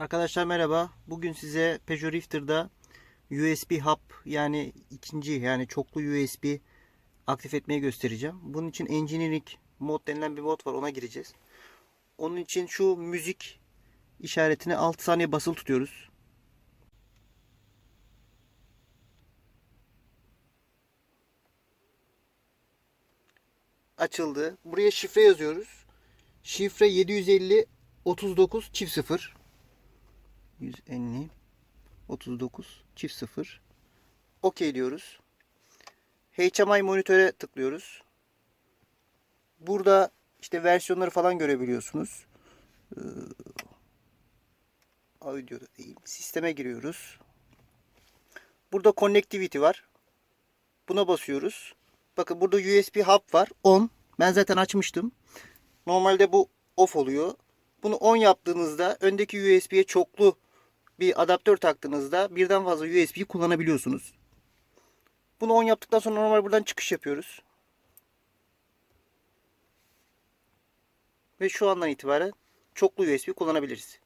Arkadaşlar merhaba. Bugün size Peugeot Rifter'da USB hub yani ikinci yani çoklu USB aktif etmeyi göstereceğim. Bunun için Engineering mod denilen bir mod var ona gireceğiz. Onun için şu müzik işaretini 6 saniye basılı tutuyoruz. Açıldı. Buraya şifre yazıyoruz. Şifre 750 39 çift 0. 150 39 çift 0. OK diyoruz. HMI monitöre tıklıyoruz. Burada işte versiyonları falan görebiliyorsunuz. Ee, audio'da değil. Sisteme giriyoruz. Burada connectivity var. Buna basıyoruz. Bakın burada USB hub var. On. Ben zaten açmıştım. Normalde bu off oluyor. Bunu on yaptığınızda öndeki USB'ye çoklu bir adaptör taktığınızda birden fazla USB kullanabiliyorsunuz. Bunu on yaptıktan sonra normal buradan çıkış yapıyoruz. Ve şu andan itibaren çoklu USB kullanabiliriz.